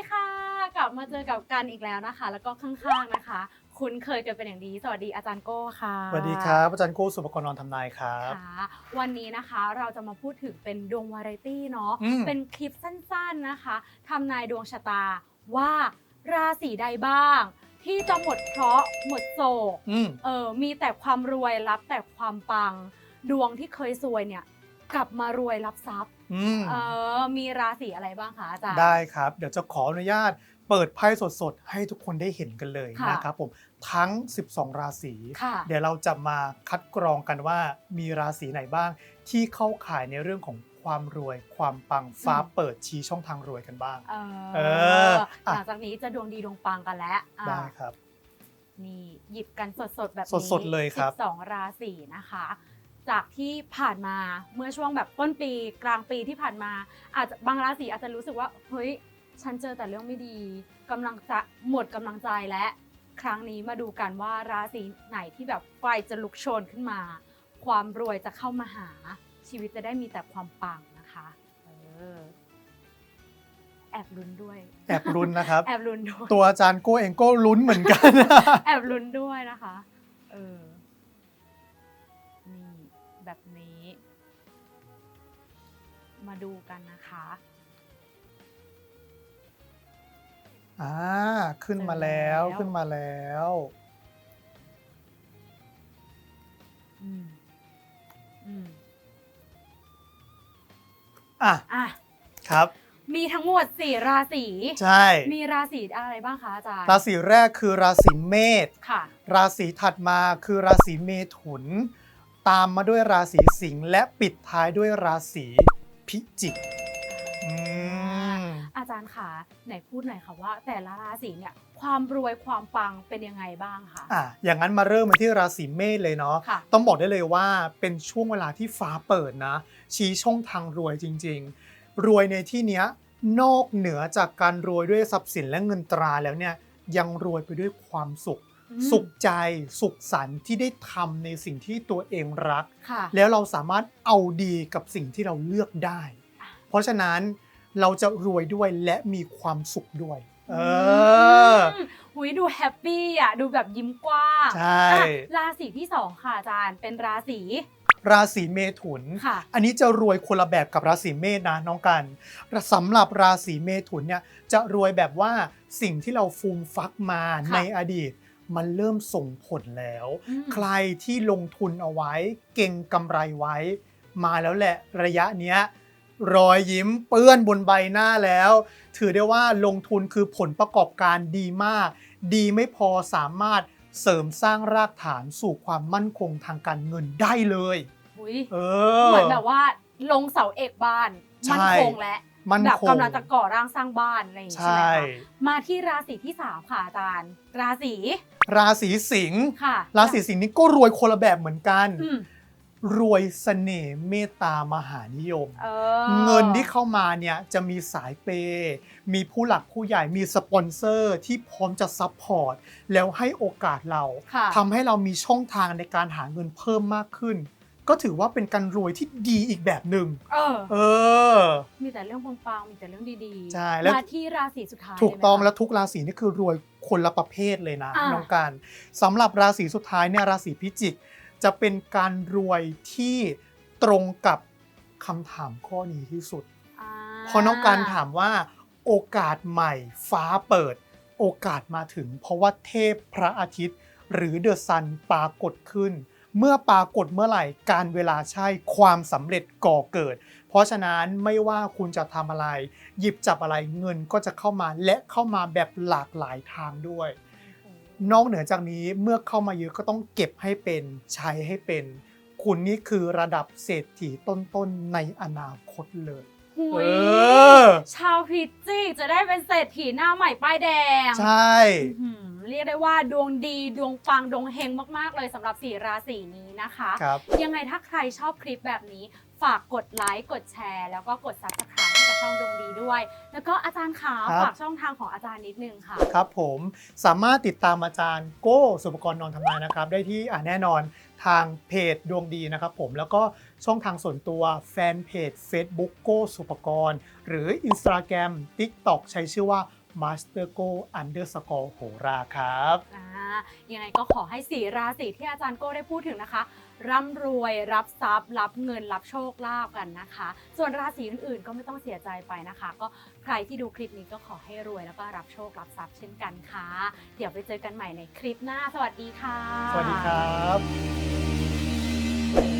ดีค่ะ กลับมาเจอกับกันอีกแล้วนะคะ แล้วก็ข้างๆนะคะ คุ้นเคยกันเป็นอย่างดี สวัสดีอาจารย์โก้ค่ะสวัสดีครับ อาจารย์โก้สุภกรนอนทำนายครับค่ะวันนี้นะคะเราจะมาพูดถึงเป็นดวงวาไรตี้เนาะ อืม เป็นคลิปสั้นๆนะคะทำนายดวงชะตาว่าราศีใดบ้าง ที่จะหมดเคราะห์หมดโศก อืม เออมีแต่ความรวยรับแต่ความปัง ดวงที่เคยซวยเนี่ย กลับมารวยรับทรัพย์ อืมเออมีราศีอะไรบ้างคะอาจารย์ ได้ครับ เดี๋ยวจะขออนุญาตเปิดไพ่สดๆ ให้ทุกคนได้เห็นกันเลยค่ะ นะครับผมทั้ง 12 ราศี ค่ะ เดี๋ยวเราจะมาคัดกรองกันว่ามีราศีไหนบ้าง ที่เข้าข่ายในเรื่องของความรวย ความปังฟ้าอืม เปิดชี้ช่องทางรวยกันบ้าง เอเออออะหลังจากนี้จะดวงดีดวงปังกันแล้วอะได้ครับ นี่หยิบกันสดๆแบบนี้สดๆเลยครับ12ราศีนะคะ จากที่ผ่านมาเมื่อช่วงแบบต้นปีกลางปีที่ผ่านมา อาจจะบางราศีอาจจะรู้สึกว่าเฮ้ยฉันเจอแต่เรื่องไม่ดีกำลังจะหมดกำลังใจและครั้งนี้มาดูกันว่าราศีไหนที่แบบไฟจะลุกโชนขึ้นมา ความรวยจะเข้ามาหาชีวิตจะได้มีแต่ความปังนะคะเออแอบลุ้นด้วย แอบลุ้นนะครับ แอบลุ้นด้วย ตัวอาจารย์โก้เองก็ลุ้นเหมือนกัน แอบลุ้นด้วยนะคะ เออ นี่แบบนี้ มาดูกันนะคะ อ่า ขึ้นมาแล้วเจอแล้วขึ้นมาแล้ว อืม อืม อะ อะ ครับ มีทั้งหมดสี่ราศีใช่ มีราศีอะไรบ้างคะอาจารย์ ราศีแรกคือราศีเมษ ค่ะ ราศีถัดมาคือราศีเมถุน ตามมาด้วยราศีสิงห์และปิดท้ายด้วยราศีพิจิกอืมอาจารย์ค่ะไหนพูดหน่อยค่ะว่า แต่ละราศีเนี่ยความรวยความปังเป็นยังไงบ้างคะอะอย่างนั้นมาเริ่มกันที่ราศีเมษเลยเนาะค่ะ ต้องบอกได้เลยว่าเป็นช่วงเวลาที่ฟ้าเปิดนะ ชี้ช่องทางรวยจริง ๆ รวยในที่เนี้ยนอกเหนือจากการรวยด้วยทรัพย์สินและเงินตราแล้วเนี่ยยังรวยไปด้วยความสุขอืม สุขใจสุขสันต์ที่ได้ทำในสิ่งที่ตัวเองรักค่ะแล้วเราสามารถเอาดีกับสิ่งที่เราเลือกได้ เพราะฉะนั้นเราจะรวยด้วยและมีความสุขด้วย เออมหุยดูแฮปปี้อะดูแบบยิ้มกว้างใช่อะราศีที่สองค่ะอาจารย์เป็นราศีราศีเมถุนค่ะอันนี้จะรวยคนละแบบกับราศีเมษนะน้องกันสำหรับราศีเมถุนเนี่ยจะรวยแบบว่าสิ่งที่เราฟูมฟักมาค่ะในอดีต มันเริ่มส่งผลแล้วอืมใครที่ลงทุนเอาไว้ เก่งกำไรไว้ มาแล้วแหละระยะเนี้ยรอยยิ้มเปื้อนบนใบหน้าแล้ว ถือได้ว่าลงทุนคือผลประกอบการดีมาก ดีไม่พอสามารถเสริมสร้างรากฐานสู่ความมั่นคงทางการเงินได้เลยหุยเออเหมือนแบบว่าลงเสาเอกบ้านใช่มั่นคงและ มันแบบคง กำลังจะก่อร่างสร้างบ้านอะไรอย่างงี้ใช่ใช่ไหมคะมาที่ราศีที่สามค่ะอาจารย์ ราศีราศีสิงห์ค่ะราศีสิงห์นี้ก็รวยคนละแบบเหมือนกัน อืมรวยเสน่ห์เมตตามหานิยม เออเงินที่เข้ามาเนี่ยจะมีสายเปย์มีผู้หลักผู้ใหญ่มีสปอนเซอร์ที่พร้อมจะซัพพอร์ตแล้วให้โอกาสเราค่ะ ทำให้เรามีช่องทางในการหาเงินเพิ่มมากขึ้น ก็ถือว่าเป็นการรวยที่ดีอีกแบบหนึ่งเออ เออ มีแต่เรื่องปังๆมีแต่เรื่องดีๆใช่แล้ว มาที่ราศีสุดท้ายถูกต้องเลยไหมคะ แล้วทุกราศีนี่คือรวยคนละประเภทเลยนะอ่า น้องการสำหรับราศีสุดท้ายเนี่ยราศีพิจิก จะเป็นการรวยที่ตรงกับคำถามข้อนี้ที่สุด อ่าเพราะน้องการถามว่า โอกาสใหม่ฟ้าเปิด โอกาสมาถึง เพราะว่าเทพพระอาทิตย์ หรือเดอะซันปรากฏขึ้น เมื่อปรากฏเมื่อไหร่การเวลาใช่ความสำเร็จก่อเกิด เพราะฉะนั้นไม่ว่าคุณจะทำอะไร หยิบจับอะไรเงินก็จะเข้ามาและเข้ามาแบบหลากหลายทางด้วย นอกเหนือจากนี้เมื่อเข้ามาเยอะก็ต้องเก็บให้เป็นใช้ให้เป็น คุณนี่คือระดับเศรษฐีต้นๆในอนาคตเลย หุเอยอชาวพิจิกจะได้เป็นเศรษฐีหน้าใหม่ป้ายแดงใช่ อื้อหือ เรียกได้ว่าดวงดีดวงปังดวงเฮงมากๆเลยสำหรับสี่ราศีนี้นะคะ ครับ ยังไงถ้าใครชอบคลิปแบบนี้ ฝากกดไลค์กดแชร์ แล้วก็กด subscribe ให้กับช่องดวงดีด้วย แล้วก็อาจารย์ขาครับ ฝากช่องทางของอาจารย์นิดนึงค่ะ ครับผมสามารถติดตามอาจารย์โก้สุปกรณ์นอนทำนายนะครับ ได้ที่อ่าแน่นอนทางเพจดวงดีนะครับผมแล้วก็ช่องทางส่วนตัวแฟนเพจ Facebook โก้สุปกรณ์ หรือ Instagram TikTok ใช้ชื่อว่า Master Go Underscore โหราครับอ่ายังไงก็ขอให้สี่ราศีที่อาจารย์โก้ได้พูดถึงนะคะ ร่ำรวยรับทรัพย์ รับเงินรับโชคลาภกันนะคะ ส่วนราศีอื่นๆ ก็ไม่ต้องเสียใจไปนะคะ ก็ใครที่ดูคลิปนี้ก็ขอให้รวยแล้วก็รับโชครับทรัพย์เช่นกันค่ะ เดี๋ยวไปเจอกันใหม่ในคลิปหน้า สวัสดีค่ะ สวัสดีครับ